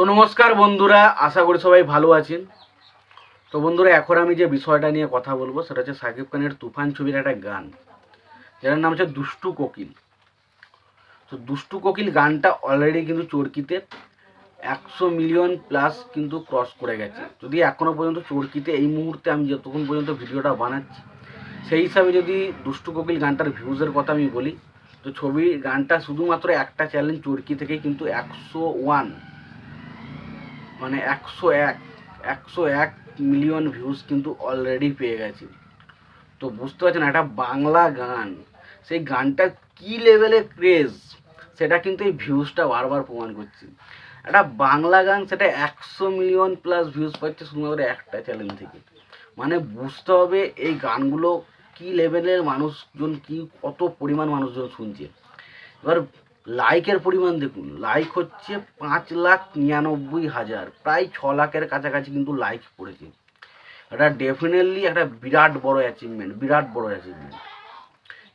তো নমস্কার বন্ধুরা, আশা করি সবাই ভালো আছেন। তো বন্ধুরা, এখন আমি যে বিষয়টা নিয়ে কথা বলব, সেটা হচ্ছে সাকিব খানের তুফান ছবির একটা গান, যেটার নাম হচ্ছে দুষ্টু কোকিল। তো দুষ্টু কোকিল গানটা অলরেডি কিন্তু চরকিতে একশো মিলিয়ন প্লাস কিন্তু ক্রস করে গেছে। যদি এখনও পর্যন্ত চরকিতে এই মুহূর্তে আমি যতক্ষণ পর্যন্ত ভিডিওটা বানাচ্ছি, সেই হিসাবে যদি দুষ্টু কোকিল গানটার ভিউজের কথা আমি বলি, তো ছবির গানটা শুধুমাত্র একটা চ্যালেঞ্জ চরকি থেকে কিন্তু একশো ওয়ান মানে একশো এক একশো এক মিলিয়ন ভিউজ কিন্তু অলরেডি পেয়ে গেছে। তো বুঝতে পারছেন, একটা বাংলা গান, সেই গানটা কী লেভেলে ক্রেজ সেটা কিন্তু এই ভিউজটা বারবার প্রমাণ করছে। একটা বাংলা গান, সেটা একশো মিলিয়ন প্লাস ভিউজ পাচ্ছে শুধুমাত্র একটা চ্যানেল থেকে। মানে বুঝতে হবে এই গানগুলো কী লেভেলের মানুষজন, কি কত পরিমাণ মানুষজন শুনছে। এবার লাইকের পরিমাণ দেখুন। লাইক হচ্ছে পাঁচ লাখ নিরানব্বই হাজার। প্রায় ছ লাখের কাছাকাছি কিন্তু লাইক পড়েছে এটা ডেফিনেটলি একটা বিরাট বড় অ্যাচিভমেন্ট বিরাট বড় অ্যাচিভমেন্ট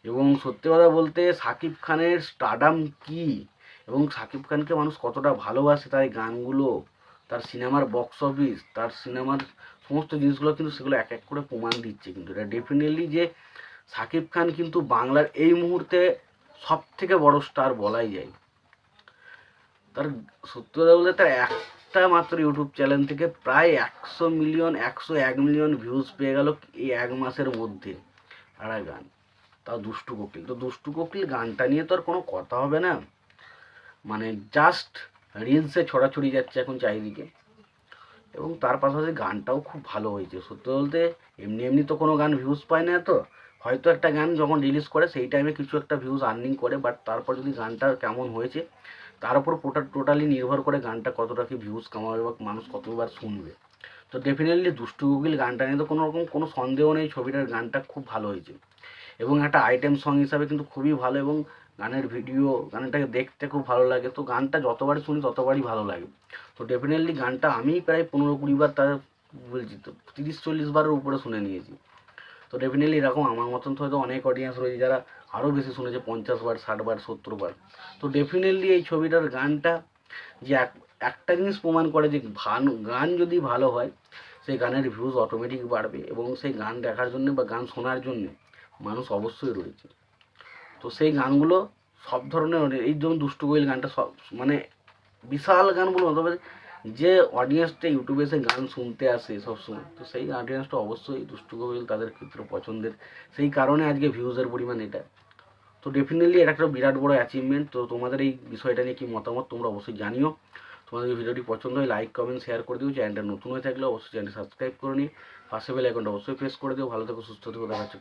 এবং সত্যি কথা বলতে সাকিব খানের স্টাডাম কি? এবং সাকিব খানকে মানুষ কতটা ভালোবাসে? তার গানগুলো, তার সিনেমার বক্স অফিস তার সিনেমার সমস্ত জিনিসগুলো কিন্তু সেগুলো এক এক করে প্রমাণ দিচ্ছে কিন্তু। এটা ডেফিনেটলি যে সাকিব খান কিন্তু বাংলার এই মুহূর্তে সব থেকে বড় স্টার বলাই যায়। তার সত্যি কথা বলতে তার একটা মাত্র ইউটিউব চ্যানেল থেকে প্রায় একশো মিলিয়ন একশো এক মিলিয়ন ভিউজ পেয়ে গেল এই এক মাসের মধ্যে একটা গান। তাও দুষ্টু কোকিল। তো দুষ্টু কোকিল গানটা নিয়ে তো আর কোনো কথা হবে না। মানে জাস্ট রিলসে ছড়াছড়ি যাচ্ছে এখন চারিদিকে। এবং তার পাশাপাশি গানটাও খুব ভালো হয়েছে। সত্যি বলতে এমনি এমনি তো কোনো গান ভিউজ পায় না তো হয়তো একটা গান যখন রিলিজ করে, সেই টাইমে কিছু একটা ভিউজ আর্নিং করে বাট তারপর যদি গানটা কেমন হয়েছে, তার উপর টোটালি নির্ভর করে গানটা কতটা কি ভিউজ কামাবে বা মানুষ কতবার শুনবে। তো ডেফিনেটলি দুষ্টু গুগিল গানটা নিয়ে তো কোনো রকম কোনো সন্দেহ নেই, ছবিটার গানটা খুব ভালো হয়েছে। এবং একটা আইটেম সং হিসাবে কিন্তু খুবই ভালো এবং গানের ভিডিও গানটাকে দেখতে খুব ভালো লাগে। তো গানটা যতবারই শুনি, ততবারই ভালো লাগে। তো ডেফিনেটলি গানটা আমি প্রায় পনেরো কুড়ি বার তার বলছি, তো তিরিশ চল্লিশ বারের উপরে শুনে নিয়েছি। তো ডেফিনেটলি এরকম আমার মতন তো হয়তো অনেক অডিয়েন্স রয়েছে যারা আরও বেশি শুনেছে, পঞ্চাশ বার, ষাট বার, সত্তর বার। তো ডেফিনেটলি এই ছবিটার গানটা যে এক, একটা জিনিস প্রমাণ করে যে ভান, গান যদি ভালো হয়, সেই গানের ভিউজ অটোমেটিক বাড়বে এবং সেই গান দেখার জন্য বা গান শোনার জন্য মানুষ অবশ্যই রয়েছে। তো সেই গানগুলো সব ধরনের, এই যেমন দুষ্টু কোয়েল গানটা সব মানে বিশাল গান বলব তবে যে অডিয়েন্সটা ইউটিউবে এসে গান শুনতে আসে সবসময়, তো সেই অডিয়েন্সটা অবশ্যই দুষ্টু কোয়েল তাদের ক্ষেত্রে পছন্দের। সেই কারণে আজকে ভিউজের পরিমাণ এটা। তো ডেফিনেটলি এটা একটা বিরাট বড় অ্যাচিভমেন্ট তো তোমাদের এই বিষয়টা নিয়ে কি মতামত তোমরা অবশ্যই জানিও। তোমাদের ভিডিওটি পছন্দ হয় লাইক কমেন্ট শেয়ার করে দিও। চ্যানেলটা নতুন হয়ে থাকলে অবশ্যই চ্যানেলটি সাবস্ক্রাইব করে নিই পাশে বেল আইকনটা অবশ্যই প্রেস করে দিও। ভালো থেকো, সুস্থ থেকো, দেখা হচ্ছে